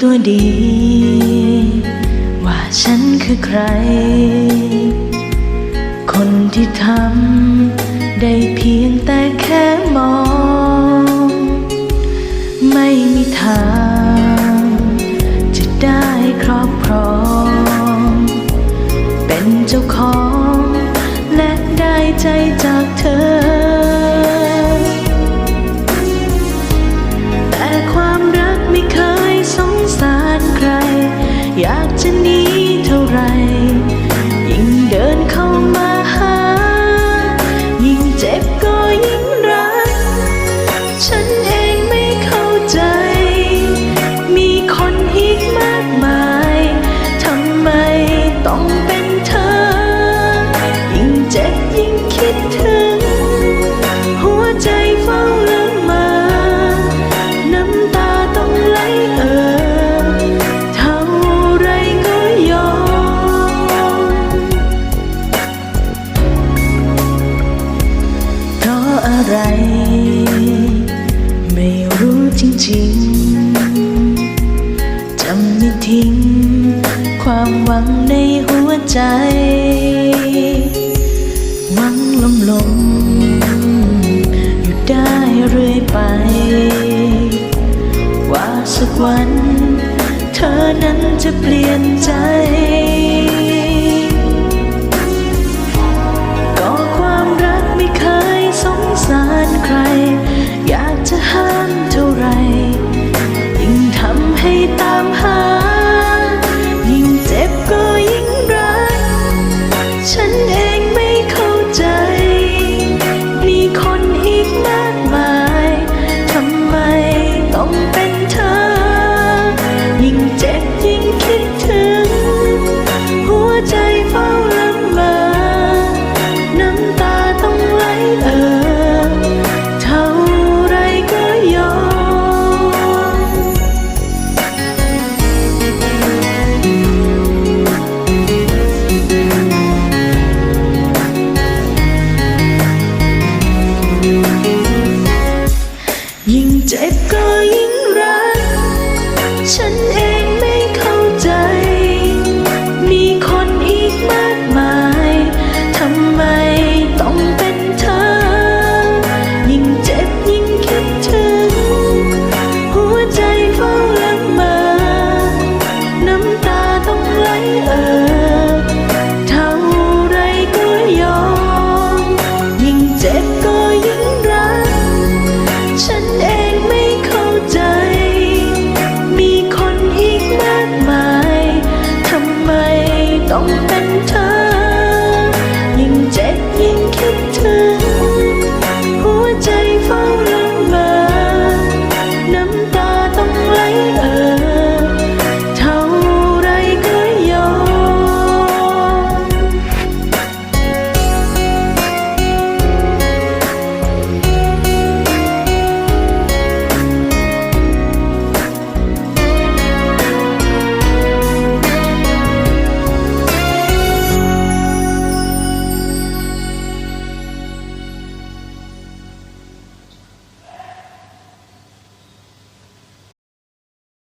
ตัวดี ว่าฉันคือใคร คนที่ทำได้เพียงแต่แค่มอง ไม่มีทาง จะได้ครอบครอง เป็นเจ้าของ ยิ่งคิดถึง หัวใจเฝ้าละเมา น้ำตาต้องไหลเอ่อเท่าไรก็ยอมเพราะอะไร ไม่รู้จริงๆจะไม่ทิ้ง ความหวังในหัวใจ ลมอยู่ได้เรื่อยไป ว่าสักวัน เธอนั้นจะเปลี่ยนใจ 沉溺